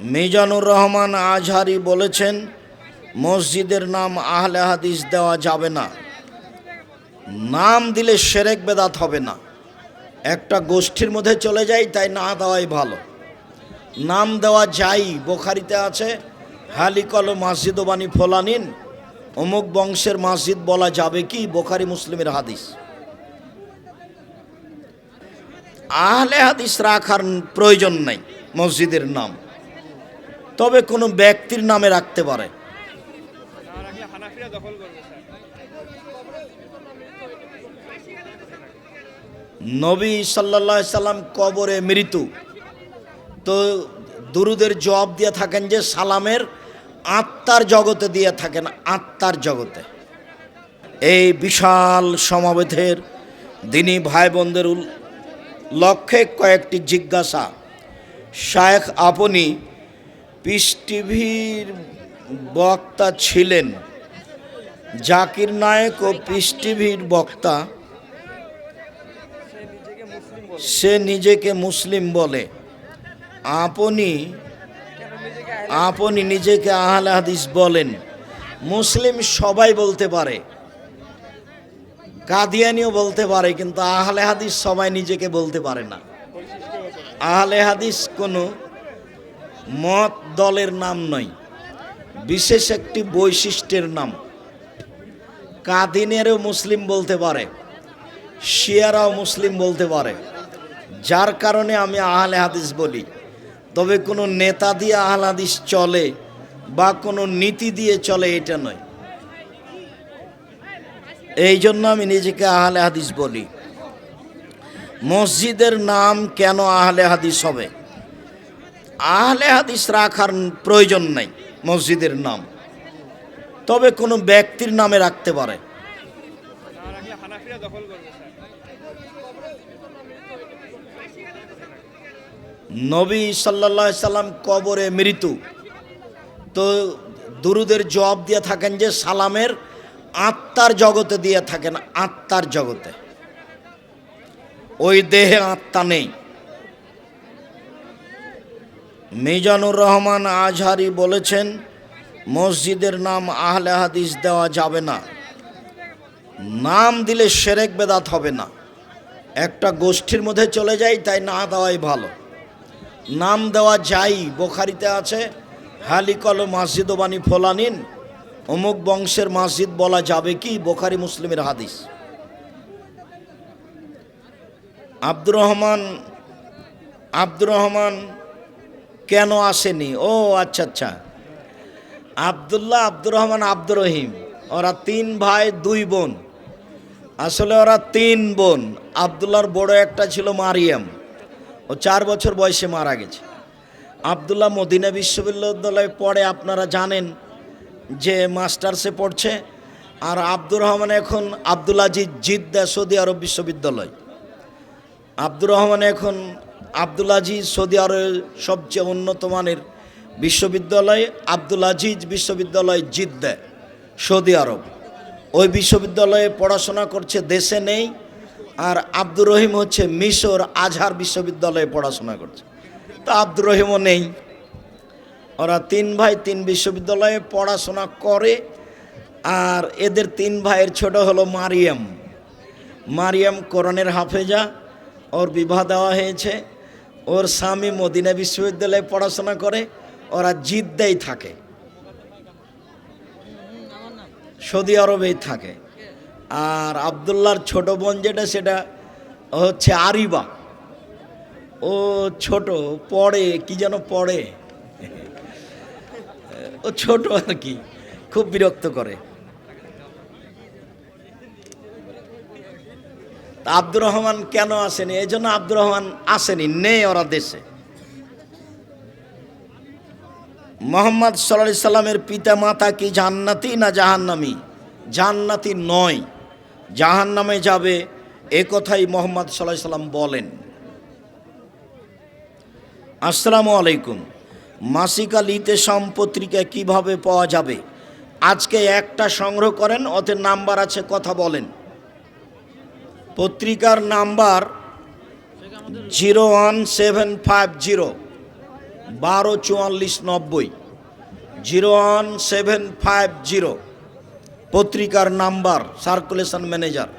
মিজানুর রহমান আজহারি বলেছেন, মসজিদের নাম আহলে হাদিস দেওয়া যাবে না। নাম দিলে সেরেক বেদাত হবে না। একটা গোষ্ঠীর মধ্যে চলে যাই, তাই না দেওয়াই ভালো। নাম দেওয়া যাই, বোখারিতে আছে হালিকল মসজিদ বাণী ফোলানিন, অমুক বংশের মসজিদ বলা যাবে কি? বোখারি মুসলিমের হাদিস। আহলে হাদিস রাখার প্রয়োজন নাই মসজিদের নাম। তবে কোনো ব্যক্তির নামে রাখতে পারে। নবী সাল্লা সাল্লাম কবরে মৃত্যু। তো দুরুদের জবাব দিয়ে থাকেন যে, সালামের আত্মার জগতে দিয়ে থাকেন, আত্মার জগতে। এই বিশাল সমাবেতের দিনই ভাই বোনদের লক্ষ্যে কয়েকটি জিজ্ঞাসা। শায়েখ আপনি পিস টিভির বক্তা ছিলেন জাকির নায়ক ও পিস টিভির বক্তা। সে নিজেকে মুসলিম বলে। আপনি আপনি নিজেকে আহলে হাদিস বলেন। মুসলিম সবাই বলতে পারে। কাদিয়ানিও বলতে পারে, কিন্তু আহলে হাদিস সবাই নিজেকে বলতে পারে না। আহলে হাদিস কোনো মত দলের নাম নয়, বিশেষ একটি বৈশিষ্ট্যের নাম। কাদিনেরও মুসলিম বলতে পারে, শিয়ারাও মুসলিম বলতে পারে। যার কারণে আমি আহলে হাদিস বলি। তবে কোনো নেতা দিয়ে আহলে হাদিস চলে বা কোনো নীতি দিয়ে চলে এটা নয়। এই জন্য আমি নিজেকে আহলে হাদিস বলি। মসজিদের নাম কেন আহলে হাদিস হবে? আহলে হাদিস রাখার প্রয়োজন নাই, মসজিদের নাম। তবে কোনো ব্যক্তির নামে রাখতে পারে। নবী সাল্লা সাল্লাম কবরে মৃত্যু। তো দুরুদের জবাব দিয়ে থাকেন যে, সালামের আত্মার জগতে দিয়ে থাকেন, আত্মার জগতে। ওই দেহে আত্মা নেই। মিজানুর রহমান আজহারি বলেছেন, মসজিদের নাম আহলে হাদিস দেওয়া যাবে না। নাম দিলে সেরেক বেদাত হবে না। একটা গোষ্ঠীর মধ্যে চলে যাই, তাই না দেওয়াই ভালো। নাম দেওয়া যাই, বোখারিতে আছে, হালিকল মসজিদ বাণী ফোলানিন, অমুক বংশের মসজিদ বলা যাবে কি? বোখারি মুসলিমের হাদিস। আব্দুর রহমান আব্দুর রহমান কেন আসেনি? ও আচ্ছা আচ্ছা। আবদুল্লাহ আব্দুর রহমান আব্দুর রহিম, ওরা তিন ভাই, দুই বোন। আসলে ওরা তিন বোন। আবদুল্লাহর বড় একটা ছিল মারিয়াম। ও চার বছর বয়সে মারা গেছে। আবদুল্লাহ মদিনা বিশ্ববিদ্যালয়ে পড়ে, আপনারা জানেন যে মাস্টার্সে পড়ছে। আর আব্দুর রহমান এখন Abdul Aziz Jeddah Saudi Arab বিশ্ববিদ্যালয়। আব্দুর রহমান এখন আব্দুল আজিজ সৌদি আরবের সবচেয়ে উন্নত মানের বিশ্ববিদ্যালয় আব্দুল আজিজ বিশ্ববিদ্যালয় জিদ্দা, সৌদি আরব। ওই বিশ্ববিদ্যালয়ে পড়াশোনা করছে দেশে নেই আর আব্দুর রহিম হচ্ছে মিশর আজহার বিশ্ববিদ্যালয়ে পড়াশোনা করছে। তা আব্দুর রহিমও নেই। ওরা তিন ভাই তিন বিশ্ববিদ্যালয়ে পড়াশোনা করে আর এদের তিন ভাইয়ের ছোট হলো মারিয়াম। মারিয়াম কোরআনের হাফেজা, ওর বিবাহ দেওয়া হয়েছে। ওর স্বামী মদিনা বিশ্ববিদ্যালয়ে পড়াশোনা করে, ওরা জিদ্দাই থাকে। সৌদি আরবেই থাকে। আর আবদুল্লার ছোট বোন যেটা, সেটা হচ্ছে আরিবা। ও ছোট, পড়ে, কি যেন পড়ে? ও ছোট আর কি, খুব বিরক্ত করে। তা আব্দুর রহমান কেন আসেনি? এই জন্য আব্দুর রহমান আসেনি, নেই ওরা দেশে। মোহাম্মদ সাল্লাহ সাল্লামের পিতা মাতা কি জান্নাতি না জাহান্নামি? জান্নাতি নয়। জাহান্নামে যাবে, এ কথাই মোহাম্মদ সাল্লাহ সাল্লাম বলেন। আসসালামু আলাইকুম। মাসিকা লিতে পত্রিকা কীভাবে পাওয়া যাবে? আজকে একটা সংগ্রহ করেন, ওতে নাম্বার আছে, কথা বলেন। পত্রিকার number zero one seven five zero, বারো চুয়াল্লিশ নব্বই, zero one seven five zero, পত্রিকার number circulation manager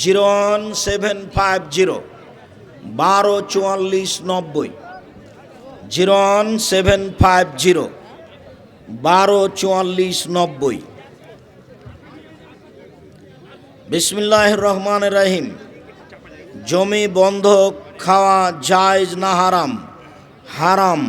zero one seven five zero, বারো চুয়াল্লিশ নব্বই, zero one seven five zero, বারো চুয়াল্লিশ নব্বই। বিসমিল্লাহ রহমান রহিম। জমি বন্ধক খাওয়া জায়জ না হারাম হারাম।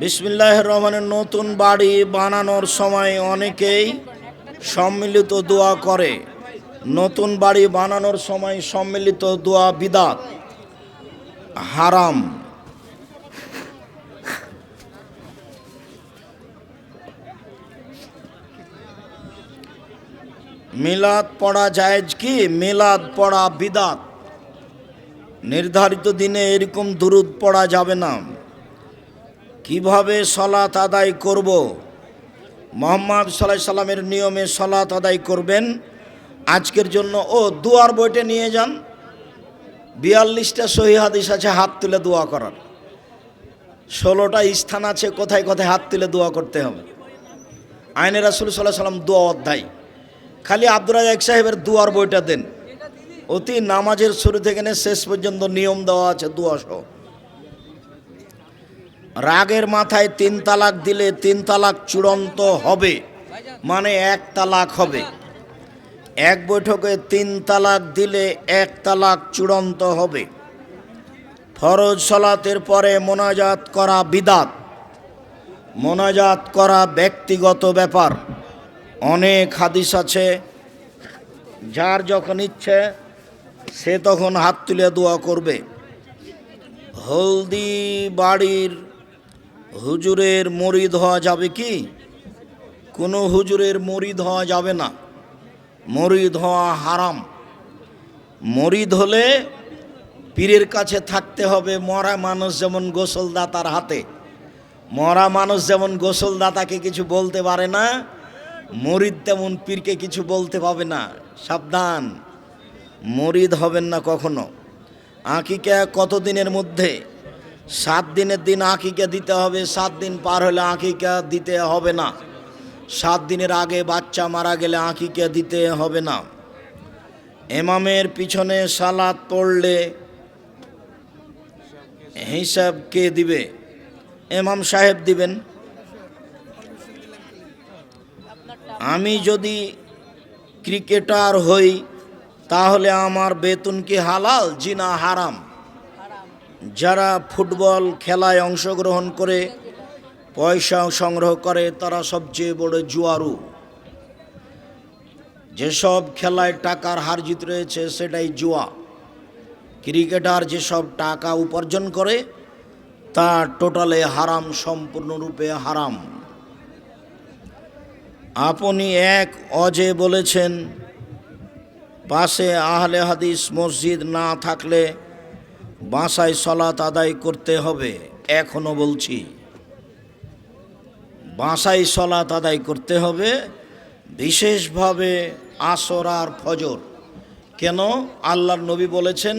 বিসমিল্লাহ রহমানের নতুন বাড়ি বানানোর সময় অনেকেই সম্মিলিত দোয়া করে। নতুন বাড়ি বানানোর সময় সম্মিলিত দোয়া বিদাত। হারাম। মিলাদ পড়া জায়েজ কি? মিলাদ পড়া বিদাত। নির্ধারিত দিনে এরকম দুরুদ পড়া যাবে না। কীভাবে সলাত আদায় করব? মোহাম্মদ সাল্লাহ সাল্লামের নিয়মে সলাত আদায় করবেন। আজকের জন্য ও দুয়ার বইটে নিয়ে যান। বিয়াল্লিশটা সহি হাদিস আছে, হাত তুলে দোয়া করার। ষোলোটা স্থান আছে, কোথায় কোথায় হাত তুলে দোয়া করতে হবে। আইনে রাসুল সাল্লাহ সাল্লাম দোয়া অধ্যায়। খালি আব্দুর রাজাক সাহেবের দুয়ার বইটা দেন। অতি নামাজের শুরু থেকে শেষ পর্যন্ত নিয়ম দেওয়া আছে সহ। রাগের মাথায় তিন তালাক দিলে তিন তালাক চূড়ান্ত হবে মানে এক তালাক হবে। এক বৈঠকে তিন তালাক দিলে এক তালাক চূড়ান্ত হবে। ফরজ সলাতের পরে মোনাজাত করা বিদাত, মোনাজাত করা ব্যক্তিগত ব্যাপার। অনেক হাদিস আছে, যার যখন ইচ্ছে, সে তখন হাত তুলে দোয়া করবে। হলদি বাড়ির হুজুরের মরিদ হওয়া যাবে কি? কোনো হুজুরের মরিদ হওয়া যাবে না। মরিদ হওয়া হারাম। মরিদ হলে পীরের কাছে থাকতে হবে, মরা মানুষ যেমন গোসলদাতার হাতে। মরা মানুষ যেমন গোসলদাতাকে কিছু বলতে পারে না, মরিদ তেমন পীরকে কিছু বলতে পাবে না। সাবধান, মরিদ হবেন না কখনো। আঁকিকা কত দিনের মধ্যে? সাত দিনের দিন আঁকিকা দিতে হবে, সাত দিন পার হলে আঁকিকা দিতে হবে না। সাত দিনের আগে বাচ্চা মারা গেলে আঁকিকা দিতে হবে না। এমামের পিছনে সালাদ পড়লে হিসাব কে দিবে? এমাম সাহেব দিবেন। আমি যদি ক্রিকেটার হই, তাহলে আমার বেতন কি হালাল জিনা হারাম? যারা ফুটবল খেলায় অংশগ্রহণ করে পয়সা সংগ্রহ করে তারা সবচেয়ে বড় জুয়ারু। যেসব খেলায় টাকার হার জিত রয়েছে, সেটাই জুয়া। ক্রিকেটার যেসব টাকা উপার্জন করে, তা টোটালে হারাম, সম্পূর্ণরূপে হারাম। আপনি এক অজে বলেছেন, পাশে আহলে হাদিস মসজিদ না থাকলে বাসায় সলাত আদায় করতে হবে, এখনও বলছি। বাসায় সলাত আদায় করতে হবে, বিশেষভাবে আসর আর ফজর। কেন? আল্লাহর নবী বলেছেন,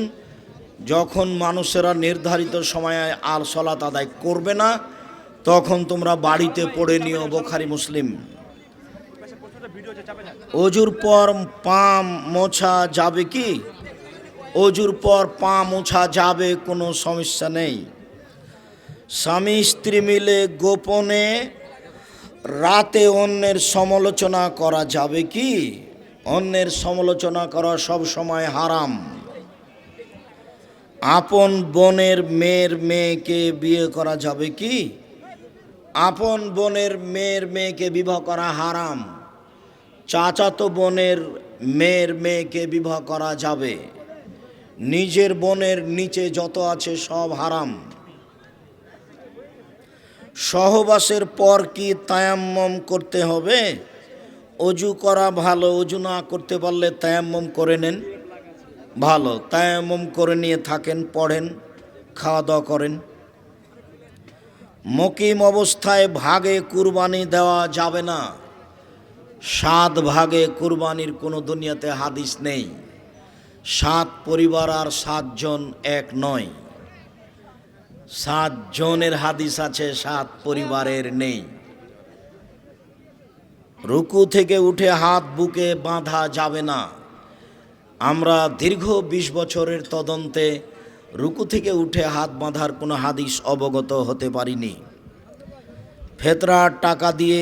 যখন মানুষেরা নির্ধারিত সময়ে আর সলাত আদায় করবে না, তখন তোমরা বাড়িতে পড়ে নিও বোখারি মুসলিম। অজুর পর পা মোছা যাবে কি? অজুর পর পা মোছা যাবে কোনো সমস্যা নেই। স্বামী স্ত্রী মিলে গোপনে রাতে অন্যের সমালোচনা করা যাবে কি? অন্যের সমালোচনা করা সব সময় হারাম। আপন বোনের মেয়ের মেয়েকে বিয়ে করা যাবে কি? আপন বোনের মেয়ের মেয়েকে বিবাহ করা হারাম। চাচাতো বোনের মেয়ের মেয়েকে বিবাহ করা যাবে। নিজের বোনের নিচে যত আছে সব হারাম। সহবাসের পর কি তায়াম্মম করতে হবে? অজু করা ভালো, অজু না করতে পারলে তায়াম্মম করে নেন। ভালো, তায়াম্মম করে নিয়ে থাকেন, পড়েন খাওয়া দাওয়া করেন। মকিম অবস্থায় ভাগে কুরবানি দেওয়া যাবে না। সাত ভাগে কুরবানির কোনো দুনিয়াতে হাদিস নেই। সাত পরিবার আর সাতজন এক নয়। সাত জনের হাদিস আছে সাত পরিবারের নেই। রুকু থেকে উঠে হাত বুকে বাঁধা যাবে না। আমরা দীর্ঘ ২০ বছরের তদন্তে রুকু থেকে উঠে হাত বাঁধার কোনো হাদিস অবগত হতে পারিনি। ফেতরার টাকা দিয়ে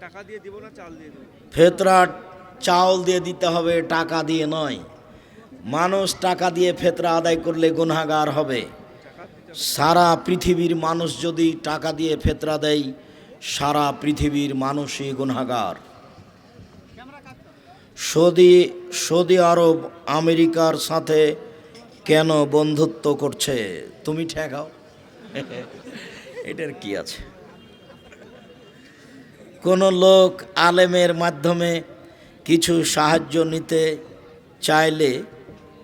টাকা দিয়ে দিব না চাল দিয়ে ফেতরার চাউল দিয়ে দিতে হবে টাকা দিয়ে নয়। মানুষ টাকা দিয়ে ফেতরা আদায় করলে গুনাগার হবে। সারা পৃথিবীর মানুষ যদি টাকা দিয়ে ফেতরা দেয়, সারা পৃথিবীর মানুষই গুনাগার সৌদি সৌদি আরব, আমেরিকার সাথে কেন বন্ধুত্ব করছে? তুমি ঠেকাও। এটার কি আছে? কোনো লোক আলেমের মাধ্যমে কিছু সাহায্য নিতে চাইলে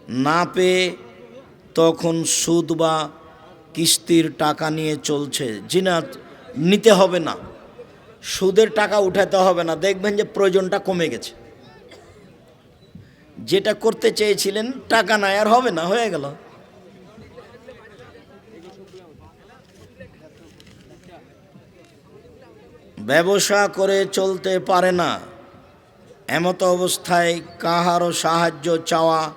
না পেয়ে তখন সুদ বা কিস্তির টাকা নিয়ে চলছে। জিনা নিতে হবে না। সুদের টাকা উঠাতে হবে না। দেখবেন যে প্রয়োজনটা কমে গেছে। যেটা করতে চেয়েছিলেন, টাকা নাই, আর হবে না, হয়ে গেল। ব্যবসা করে চলতে পারে না। এমত অবস্থায় কাহারও সাহায্য চাওয়া,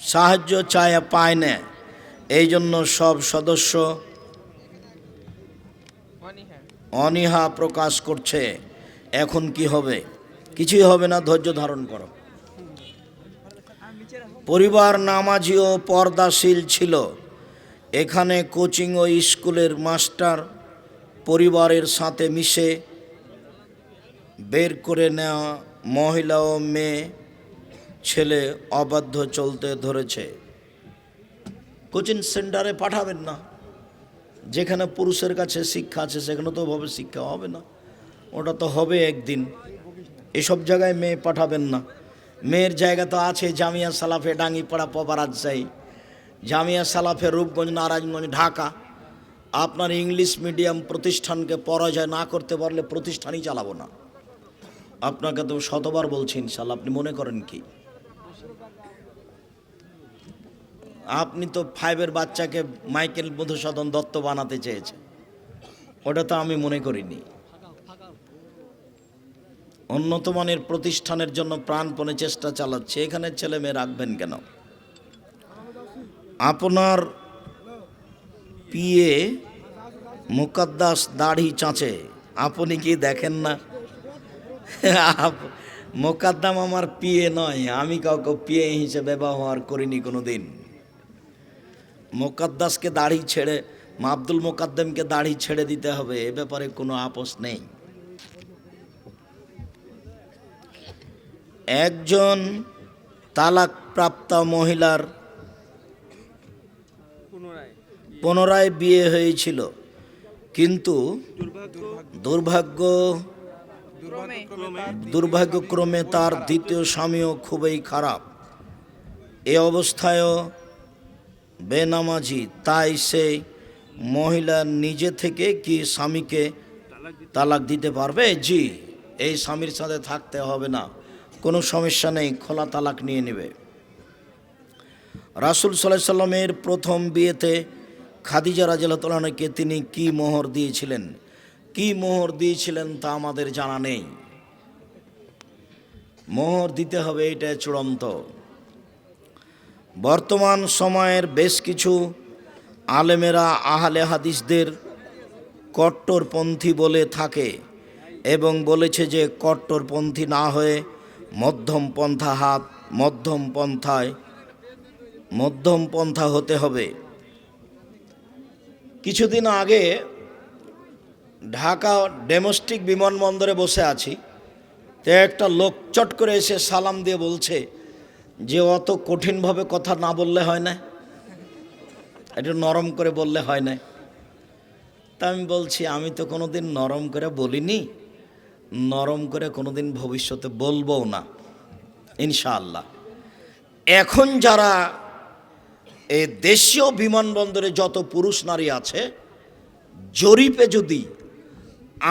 সাহায্য চায় পায় না। এই জন্য সব সদস্য অনীহা প্রকাশ করছে। এখন কি হবে? কিছুই হবে না, ধৈর্য ধারণ করো। পরিবার নামাজি ও পর্দাশীল ছিল। এখানে কোচিং ও স্কুলের মাস্টার পরিবারের সাথে মিশে বের করে নেওয়া মহিলা ও মেয়ে ছেলে অবাধ্য চলতে ধরেছে। কোচিং সেন্টারে পাঠাবেন না। যেখানে পুরুষের কাছে শিক্ষা আছে, সেখানে তো ওভাবে শিক্ষা হবে না। ওটা তো হবে একদিন। এসব জায়গায় মেয়ে পাঠাবেন না। মেয়ের জায়গা তো আছে জামিয়া সালাফে ডাঙ্গিপাড়া পবা রাজশাহী জামিয়া সালাফে রূপগঞ্জ, নারায়ণগঞ্জ, ঢাকা। আপনার ইংলিশ মিডিয়াম প্রতিষ্ঠানকে পরাজয় না করতে পারলে প্রতিষ্ঠানই চালাবো না। আপনাকে তো শতবার বলছি ইনশাল্লাহ। আপনি মনে করেন কি? আপনি তো ফাইভের বাচ্চাকে মাইকেল মধুসূদন দত্ত বানাতে চেয়েছেন ওটা তো আমি মনে করিনি। উন্নত মানের প্রতিষ্ঠানের জন্য প্রাণপণে চেষ্টা চালাচ্ছে। এখানে ছেলে মেয়ে রাখবেন কেন? আপনার পিয়ে মুকাদ্দাস দাড়ি চাঁচে। আপনি কি দেখেন না? মোকাদ্দাম আমার পিয়ে নয়। আমি কাউকে পিয়ে হিসেবে ব্যবহার করিনি কোনো দিন মোকাদ্দাসকে দাড়ি ছেড়ে, মা আব্দুল মোকাদ্দমকে দাড়ি ছেড়ে দিতে হবে, এ ব্যাপারে কোনো আপোষ নেই। একজন তালাকপ্রাপ্তা মহিলার পুনরায় বিয়ে হয়েছিল, কিন্তু দুর্ভাগ্য দুর্ভাগ্য দুর্ভাগ্যক্রমে দুর্ভাগ্যক্রমে তার দ্বিতীয় স্বামীও খুবই খারাপ। এ অবস্থায়ও বেনামাজি, তাই সেই মহিলা নিজে থেকে কি স্বামীকে তালাক দিতে পারবে? জি, এই স্বামীর সাথে থাকতে হবে না। কোনো সমস্যা নেই, খোলা তালাক নিয়ে নেবে। রাসুল সাল্লাহ সাল্লামের প্রথম বিয়েতে খাদিজা রাজিয়ালকে তিনি কি মোহর দিয়েছিলেন? কি মোহর দিয়েছিলেন তা আমাদের জানা নেই। মোহর দিতে হবে, এটা চূড়ান্ত। বর্তমান সময়ের বেশ কিছু আলেমেরা আহলে হাদিসদের কট্টরপন্থী বলে থাকে এবং বলেছে যে কট্টরপন্থী না হয়ে মধ্যম পন্থা হাত, মধ্যম পন্থায়, মধ্যম পন্থা হতে হবে। কিছুদিন আগে ঢাকা ডোমেস্টিক বিমানবন্দরে বসে আছি। তো একটা লোক চট করে এসে সালাম দিয়ে বলছে যে অত কঠিনভাবে কথা না বললে হয় না, একটু নরম করে বললে হয় না। তা আমি বলছি, আমি তো কোনো দিন নরম করে বলিনি, নরম করে কোনো দিন ভবিষ্যতে বলবও না, ইনশাআল্লাহ। এখন যারা এই দেশীয় বিমানবন্দরে যত পুরুষ নারী আছে, জরিপে যদি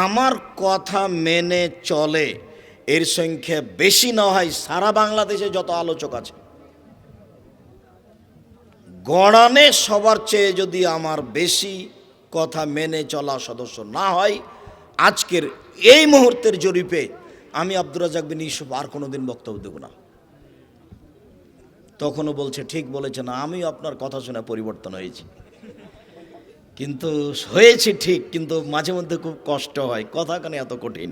আমার কথা মেনে চলে এর সংখ্যা বেশি না হয় সারা বাংলাদেশে যত আলোচক আছে। গড়ানে সবার চেয়ে যদি আমার বেশি কথা মেনে চলা সদস্য না হয়, আজকের এই মুহূর্তের জরিপে আমি আব্দুর রাজাক বিন ইউসুফ আর কোনো দিন বক্তব্য দেব না। তখনও বলছে, ঠিক বলেছে না আমি আপনার কথা শুনে পরিবর্তন হয়েছি। কিন্তু হয়েছে ঠিক, কিন্তু মাঝে মধ্যে খুব কষ্ট হয়, কথা কেন এত কঠিন।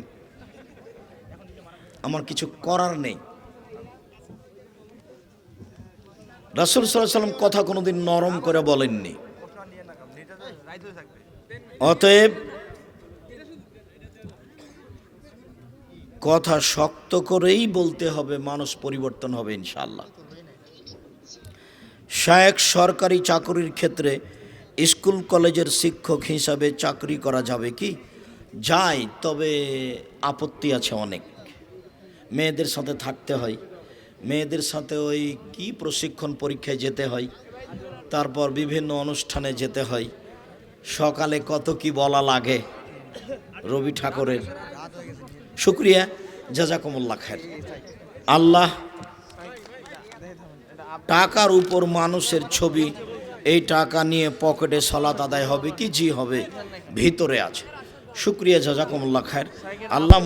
কিছু করার নেই। রাসুল সাল্লাম কথা কোনোদিন নরম করে বলেননি। অতএব কথা শক্ত করেই বলতে হবে, মানুষ পরিবর্তন হবে ইনশাল্লাহ শায়েক সরকারি চাকরির ক্ষেত্রে স্কুল কলেজের শিক্ষক হিসাবে চাকরি করা যাবে কি? যায়, তবে আপত্তি আছে অনেক। মেয়েদের সাথে থাকতে হয়। মেয়েদের সাথে ওই কি প্রশিক্ষণ পরীক্ষায় যেতে হয়, তারপর বিভিন্ন অনুষ্ঠানে যেতে হয়। সকালে কত কি বলা লাগে রবি ঠাকুরের। শুক্রিয়া জাজাকুমুল্লা খায়ের। আল্লাহ টাকার উপর মানুষের ছবি, এই টাকা নিয়ে পকেটে সলাত আদায় হবে কি জি হবে, ভিতরে আছে। শুক্রিয়া জাজাকুমুল্লা খায়ের। আল্লাহ